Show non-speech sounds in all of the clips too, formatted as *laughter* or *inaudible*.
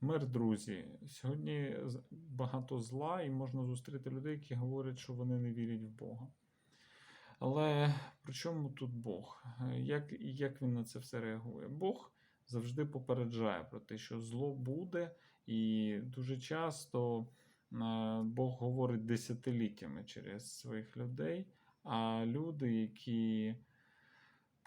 Мир, друзі. Сьогодні багато зла, і можна зустріти людей, які говорять, що вони не вірять в Бога. Але при чому тут Бог? Як, як він на це все реагує? Бог завжди попереджає про те, що зло буде, і дуже часто е, Бог говорить десятиліттями через своїх людей, а люди, які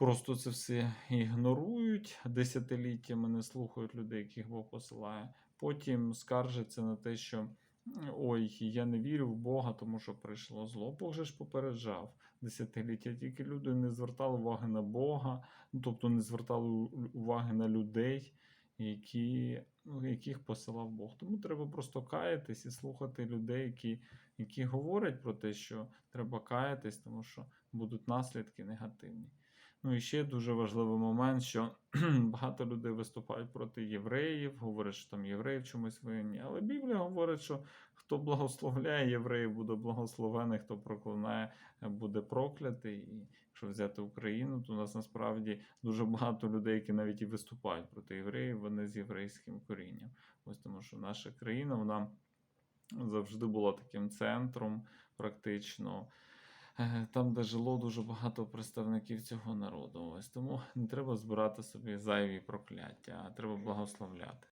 просто це все ігнорують десятиліттями, не слухають людей, яких Бог посилає. Потім скаржаться на те, що ой, я не вірю в Бога, тому що прийшло зло. Бог же ж попереджав десятиліття, тільки люди не звертали уваги на Бога, ну тобто не звертали уваги на людей, які, ну, яких посилав Бог. Тому треба просто каятись і слухати людей, які, які говорять про те, що треба каятись, тому що будуть наслідки негативні. Ну і ще дуже важливий момент, що *clears throat* багато людей виступають проти євреїв, говорять, що там євреї в чомусь винні. Але Біблія говорить, що хто благословляє євреїв, буде благословений, хто проклинає, буде проклятий. І якщо взяти Україну, то у нас насправді дуже багато людей, які навіть і виступають проти євреїв, вони з єврейським корінням. Ось тому, що наша країна, вона завжди була таким центром, практично. Е, Там, де жило дуже багато представників цього народу. Ось тому не треба збирати собі зайві прокляття, а треба благословляти.